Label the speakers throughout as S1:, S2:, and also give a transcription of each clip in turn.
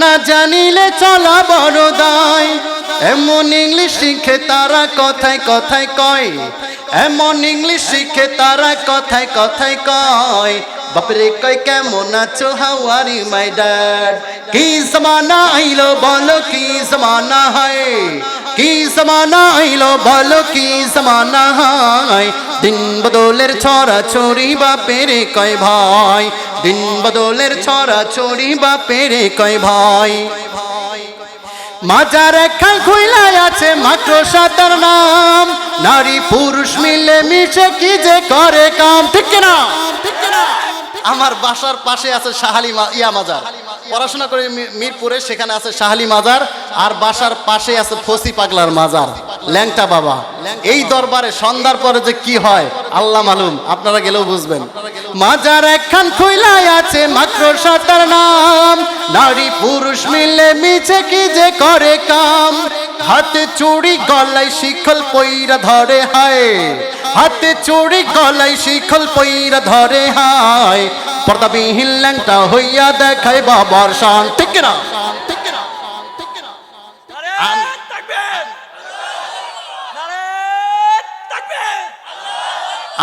S1: না জানিলে চলা বড় দায়। এমন ইংলিশ শিখে তারা কথায় কথায় কয়। এমন ইংলিশ শিখে তারা কথায় কথায় কয়। বাপরে কয়, কেমন আছো? ইউ মাই ড্যাড কি জমানা আইলো বলো, কি জমানা হয়? কি জমানা আইলো বলো, কি জমানা হয়? দিন বদলের ছড়া ছড়ি বাপেরে কয় ভাই দিন বদলের ছড়া ছড়ি বাপেরে কয় ভাই মাজার খাল খুইলাই আছে মাত্র সাতার নাম। নারী পুরুষ মিলে মিশে কি যে করে কাম। ঠিক না আমার বাসার পাশে আছে শাহালি ইয়া মাজার। পড়াশোনা করে মিরপুরে, সেখানে আছে শাহালি মাজার, আর বাসার পাশে আছে ফসি পাগলার মাজার। ল্যাংটা বাবা। এই দরবারে সন্ধ্যার পরে যে কি হয়, আল্লাহ মালুম, আপনারা গেলেও বুঝবেন। মাজার একখান খুইলাই আছে, মাত্র সাতার নাম। নারী পুরুষ মিলে মিছে কি যে করে কাম? হাতে চুড়ি, গলায় শিখল পইরা ধরে, হায়। হাতে চুড়ি, গলায় শিখল পইরা ধরে, হায়। পর্দাবিহীন ল্যাংটা হইয়া দেখায় বাবার শান। ঠিক না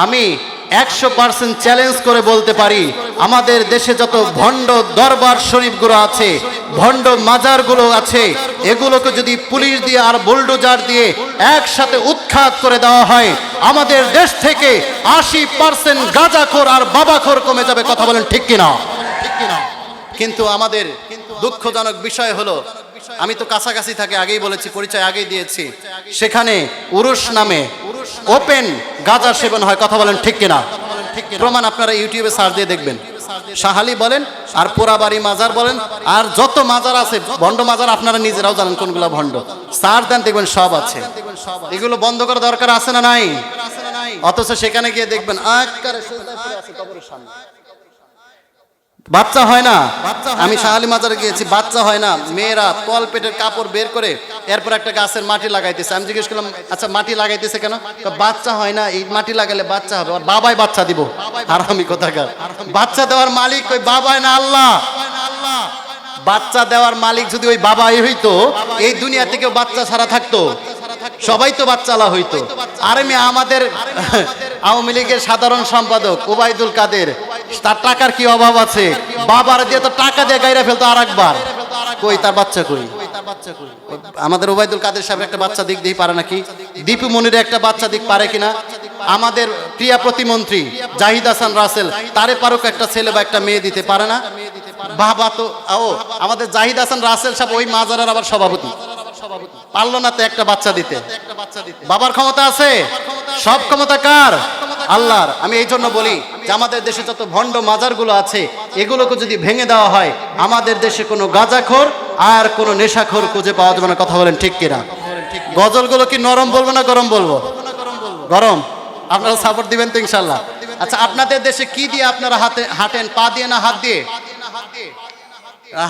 S1: আমি একশো পার্সেন্ট চ্যালেঞ্জ করে বলতে পারি আমাদের দেশে যত ভণ্ড দরবার শরীফগুলো আছে, ভণ্ড মাজারগুলো আছে, এগুলোকে যদি পুলিশ দিয়ে আর বুলডোজার দিয়ে একসাথে উৎখাত করে দেওয়া হয়, আমাদের দেশ থেকে আশি পার্সেন্ট গাঁজাখোর আর বাবাখোর কমে যাবে, কথা বলেন ঠিক কিনা? কিন্তু আমাদের দুঃখজনক বিষয় হলো, আমি তো কাছাকাছি থাকি, আগেই বলেছি, পরিচয় আগেই দিয়েছি। সেখানে উরুস নামে ওপেন গাঁজা সেবন হয়, কথা বলেন ঠিক কিনা? প্রমাণ আপনারা ইউটিউবে সার্চ দিয়ে দেখবেন। শাহালি বলেন, আর পোড়াবাড়ি মাজার বলেন, আর যত মাজার আছে, ভণ্ড মাজার আপনারা নিজেরাও জানেন কোনগুলো ভণ্ড। সার দেন, দেখবেন সব আছে। এগুলো বন্ধ করা দরকার আছে না নাই? অথচ সেখানে গিয়ে দেখবেন, আকারে সামনে। বাচ্চা হয় না। আমি শাহালি মাজারে গিয়েছি বাচ্চা হয় না। মেয়েরা তল পেটের কাপড় বের করে এরপর একটা গাছের মাটি লাগাইতেছে। আমি জিজ্ঞেস করলাম আচ্ছা মাটি লাগাইতেছে কেন? বাচ্চা হয় না এই মাটি লাগালে বাচ্চা হবে। আর বাবাই বাচ্চা দিব। আর আমি কোথাকার? বাচ্চা দেওয়ার মালিক ওই বাবাই না আল্লাহ। বাচ্চা দেওয়ার মালিক যদি ওই বাবাই হইতো এই দুনিয়া থেকেও বাচ্চা ছাড়া থাকতো। সবাই তো বাচ্চালা হইতো। আর আমি আমাদের আওয়ামী লীগের সাধারণ সম্পাদক ওবায়দুল কাদের তার টাকার কি অভাব আছে? বাবার দিয়ে তো টাকা দিয়ে গাইরা ফেলতো আর একবার কই, তার বাচ্চা কই? আমাদের ওবায়দুল কাদের সাহেব একটা বাচ্চা দিক দিয়ে পারে নাকি? দীপু মনির একটা বাচ্চা দিক পারে কিনা? আমাদের ক্রিয়া প্রতিমন্ত্রী জাহিদ হাসান রাসেল, তারে পারুক একটা ছেলে বা একটা মেয়ে দিতে পারে না? বাবা তো, ও, আমাদের জাহিদ হাসান রাসেল সাহেব ওই মাজারের আবার সভাপতি। পারল না তো একটা বাচ্চা দিতে। বাবার ক্ষমতা আছে? সব ক্ষমতা কার? আল্লাহর, আমি এই জন্য বলি যে আমাদের দেশে যত ভণ্ড মাজারগুলো আছে, এগুলোকে যদি ভেঙে দেওয়া হয়, আমাদের দেশে কোনো গাঁজাখোর আর কোনো নেশাখোর খুঁজে পাওয়া যাবে না। কথা বলেন ঠিক কিনা? গজলগুলো কি নরম বলব না গরম বলব? গরম। আপনারা সাপোর্ট দিবেন তো ইনশাল্লাহ আচ্ছা আপনাদের দেশে কি দিয়ে আপনারা হাতে, হাঁটেন? পা দিয়ে না হাত দিয়ে?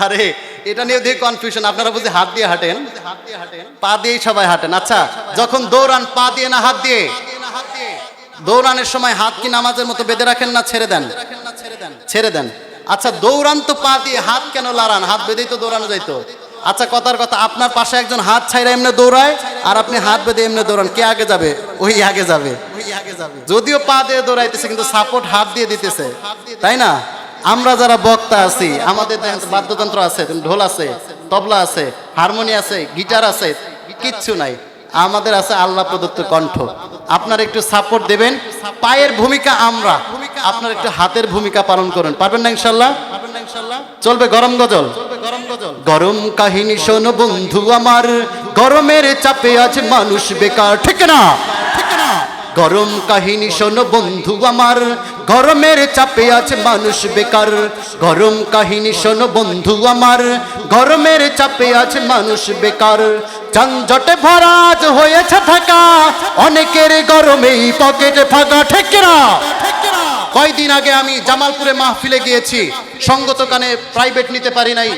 S1: আরে, এটা নিয়ে দিয়ে কনফিউশন আপনারা বুঝি হাত দিয়ে হাঁটেন? পা দিয়েই সবাই হাঁটেন। আচ্ছা যখন দৌড়ান, পা দিয়ে না হাত দিয়ে? দৌড়ানোর সময় হাত কি নামাজের মতো বেঁধে রাখেন না ছেড়ে দেন? ছেড়ে দেন। আচ্ছা দৌড়ান তো পা দিয়ে হাত কেন লাড়ান? হাত বেঁধেই তো দৌড়ানো যাইতো। আচ্ছা কথার কথা, আপনার পাশে একজন হাত ছাইরা এমনি দৌড়ায় আর আপনি হাত বেঁধে এমনি দৌড়ান, কে আগে যাবে? ওই আগে যাবে। যদিও পা দিয়ে দৌড়াইতেছে, কিন্তু সাপোর্ট হাত দিয়ে দিতেছে। তাই না? আমরা যারা বক্তা আছি, আমাদের বাদ্যযন্ত্র আছে, ঢোল আছে, তবলা আছে, হারমোনি আছে, গিটার আছে, কিচ্ছু নাই। আমাদের আছে আল্লাহ প্রদত্ত কণ্ঠ। আপনার একটু সাপোর্ট দেবেন। পায়ের ভূমিকা আমরা। আপনার একটু হাতের ভূমিকা পালন করুন। পারবেন না ইনশাল্লাহ? চলবে গরম গজল। গরম কাহিনী শোন বন্ধু আমার। গরমের চাপে আছে মানুষ বেকার। ঠিক না? গরম কাহিনী শোন বন্ধু আমার। গরমের চাপে আছে মানুষ বেকার। গরম কাহিনী শোনো বন্ধু আমার। গরমের চাপে আছে মানুষ বেকার। যানজটে ভরাজ হয়েছে থাকা অনেকের গরমেই পকেটে ফাঁকা ঠেকেরা। কয়দিন আগে আমি জামালপুরে মাহফিলে গিয়েছি। সঙ্গত কানে প্রাইভেট নিতে পারি নাই।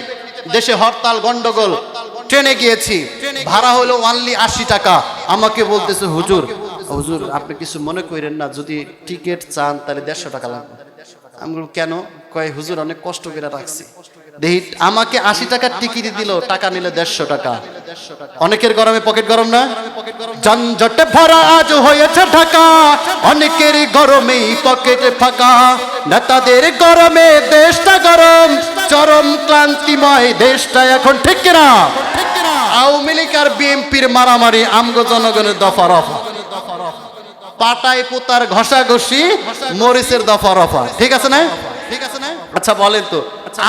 S1: দেশে হরতাল, গন্ডগোল। ট্রেনে গিয়েছি। ভাড়া হলো অনলি আশি টাকা। আমাকে বলতেছে, হুজুর হুজুর, আপনি কিছু মনে করেন না, যদি টিকিট চান তাহলে দেড়শো টাকা লাগবে। আমি কেন? কয়, হুজুর, অনেক কষ্ট করে রাখছি। দেখি, আমাকে আশি টাকার টিকিট দিল, টাকা নিলে দেড়শো টাকা। অনেকের গরমে পকেট গরম না? যানজটে ভরা আজ হয়েছে ঢাকা। অনেকের গরমেই পকেট ফাঁকা। নেতাদের গরমে দেশটা গরম। চরম ক্লান্তিময় দেশটা এখন ঠিক কিনা? আওয়ামী লীগ আর বিএনপির মারামারি আমগো জনগণের দফা রফা। পাটায় পোতার ঘষাঘষি মরিচের দফা রফা। ঠিক আছে না? ঠিক আছে না? আচ্ছা বলেন তো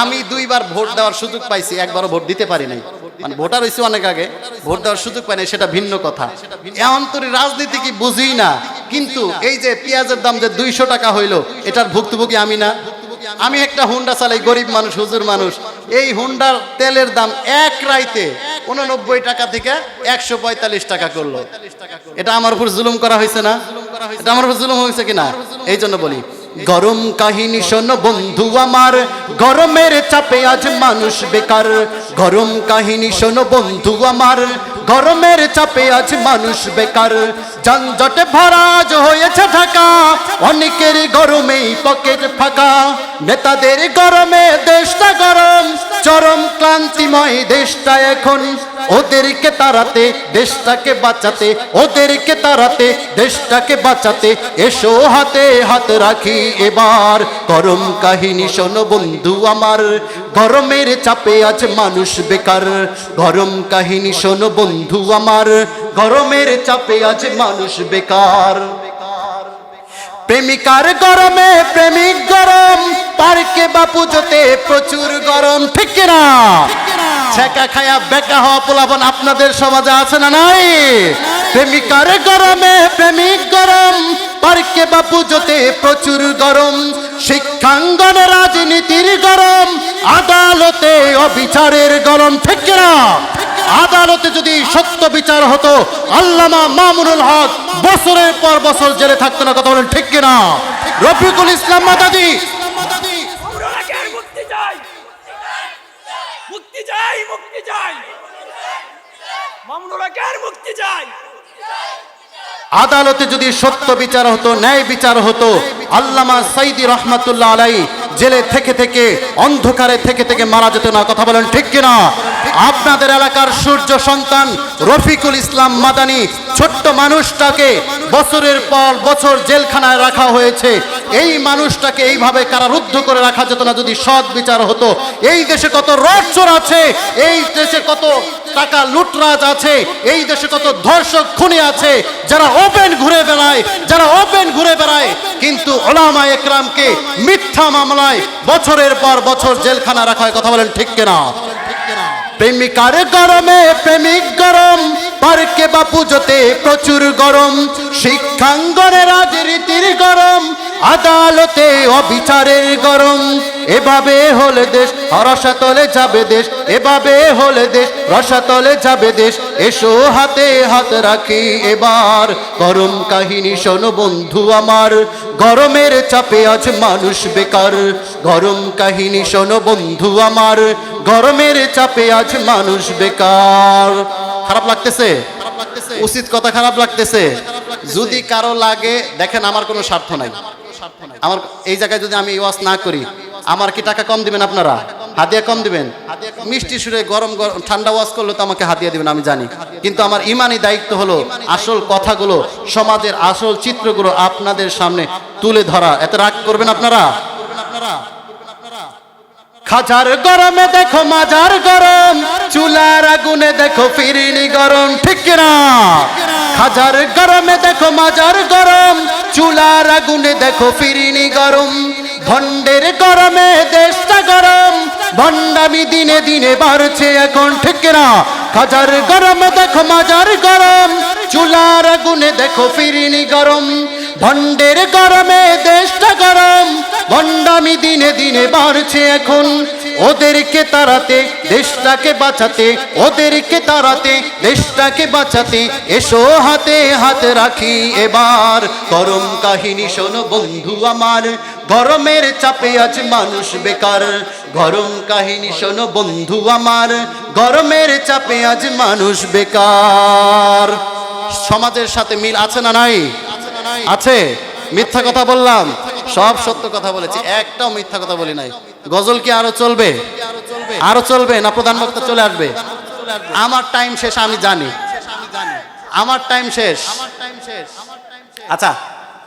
S1: আমি দুইবার ভোট দেওয়ার সুযোগ পাইছি একবারও ভোট দিতে পারি নাই। মানে ভোটার হয়েছে অনেক আগে ভোট দেওয়ার সুযোগ পাই নাই সেটা ভিন্ন কথা। রাজনীতি কি বুঝি না কিন্তু এই যে পেঁয়াজের দাম যে দুইশো টাকা হইল এটার ভুক্তভোগী আমি না। আমি একটা হুন্ডা চালাই গরিব মানুষ হুজুর মানুষ। এই হুন্ডার তেলের দাম এক রাইতে উননব্বই টাকা থেকে একশো পঁয়তাল্লিশ টাকা করল। এটা আমার উপর জুলুম করা হয়েছে না? এটা আমার জুলুম হয়েছে কিনা? এই জন্য বলি গরম কাহিনী শোনো বন্ধু আমার গরমের চাপে আজ মানুষ বেকার। গরম কাহিনী শোনো বন্ধু আমার গরমের চাপে আজ মানুষ বেকার। যানজটে ভরাজ হয়েছে ঢাকা অনেকের গরমেই পকেট ফাঁকা। নেতাদের গরমে দেশটা গরম, চরম ক্লান্তিময় দেশটা এখন। ওদেরকে তাড়াতে, দেশটাকে বাঁচাতে, ওদেরকে তাড়াতে, দেশটাকে বাঁচাতে, এসো হাতে হাত রাখি এবার। গরম কাহিনী শোনো বন্ধু আমার, গরমের চাপে আজ মানুষ বেকার। গরম কাহিনী শোনো বন্ধু আমার, গরমের চাপে আজ মানুষ বেকার। প্রেমিকার গরমে প্রেমিক গরম পার্কে বা পুজোতে প্রচুর গরম, ঠিক না ছেঁকা খায়া বেকা হওয়া পোলাপন আপনাদের সমাজে আছে না নাই? প্রেমিকার গরমে প্রেমিক গরম, পার্কে বা পুজোতে প্রচুর গরম, শিক্ষাঙ্গনে রাজনীতির গরম, আদালতে অবিচারের গরম, ঠিক না আদালতে যদি সত্য বিচার হতো, আল্লামা মামুনুল হক বছরের পর বছর জেলে থাকতো না, কথা বলেন, ঠিক কিনা? রফিকুল ইসলাম মাদাদি
S2: আমরা কার মুক্তি চাই মুক্তি চাই মুক্তি চাই
S1: আদালতে যদি সত্য বিচার হতো, ন্যায় বিচার হতো, আল্লামা সাইদি রহমাতুল্লাহ আলাই জেলে থেকে থেকে, অন্ধকারে থেকে থেকে মারা যেত না। কথা বলেন ঠিক কিনা? আপনাদের এলাকার সূর্য সন্তান রফিকুল ইসলাম মাদানি ছোট্ট মানুষটাকে বছরের পর বছর জেলখানায় রাখা হয়েছে। এই মানুষটাকে এইভাবে কারারুদ্ধ করে রাখা যেত না, যদি সৎ বিচার হতো। এই দেশে কত রটচোর আছে, এই দেশে কত টাকা লুটরাজ আছে, এই দেশে কত ধর্ষক খুনি আছে, যারা ওপেন ঘুরে বেড়ায়, যারা ওপেন ঘুরে বেড়ায়। কিন্তু ওলামা একরামকে মিথ্যা মামলায় বছরের পর বছর জেলখানা রাখা হয় কথা বলেন ঠিক কেনা? প্রেমিকার গরমে প্রেমিক গরম পার্কে বা পুজোতে প্রচুর গরম, শিক্ষাঙ্গনে রাজনীতির গরম, আদালতে অবিচারের গরম। এভাবে হলে দেশ রসাতলে যাবে দেশ, এভাবে হলে দেশ, রসাতলে যাবে দেশ। এসো হাতে হাত রাখি এবার, গরম কাহিনী শোনো বন্ধু আমার। গরমের চাপে আজ মানুষ বেকার, গরম কাহিনী শোনো বন্ধু আমার। গরমের চাপে আজ মানুষ বেকার। খারাপ লাগতেছে? উচিত কথা খারাপ লাগতেছে। যদি কারও লাগে, দেখেন আমার কোনো স্বার্থ নাই। আমার, এই জায়গায় যদি আমি ওয়াজ না করি, আমার কি টাকা কম দিবেন আপনারা? হাদিয়া কম দিবেন? মিষ্টি সুরে গরম গরম ঠান্ডা ওয়াশ করলে তো আমাকে হাদিয়া দিবেন, আমি জানি। কিন্তু আমার ইমানি দায়িত্ব হলো আসল কথাগুলো, সমাজের আসল চিত্রগুলো আপনাদের সামনে তুলে ধরা। এত রাগ করবেন আপনারা? খাজার গরমে, দেখো মাজার গরম। চুলার আগুনে দেখো ফিরিনি গরম, ঠিক না খাজার গরমে, দেখো মাজার গরম। চুলার আগুনে দেখো ফিরিনি গরম। ভন্ডের গরমে দেশটা গরম। ভন্ডামি দিনে দিনে বাড়ছে এখন, ঠিক না খাজার গরমে দেখো মাজার গরম। চুলার আগুনে দেখো ফিরিনি গরম। ভন্ডের গরমে দেশটা গরম। ভণ্ডামি দিনে দিনে বাড়ছে এখন। ওদেরকে তাড়াতে, দেশটাকে বাঁচাতে, ওদেরকে তাড়াতে, দেশটাকে বাঁচাতে, এসো হাতে হাত রাখি এবার। গরম কাহিনী শোনো বন্ধু আমার, গরমের চাপে আজ মানুষ বেকার। গরম কাহিনী শোনো বন্ধু আমার, গরমের চাপে আজ মানুষ বেকার। সমাজের সাথে মিল আছে না নাই? আছে। না নাই আছে মিথ্যা কথা বললাম। সব সত্য কথা বলেছি। একটাও মিথ্যা কথা বলি নাই। গজল কি আরও চলবে? আরও চলবে না প্রধান বক্তা চলে আসবে? আমার টাইম শেষ, আমি জানি। আমার টাইম শেষ। আচ্ছা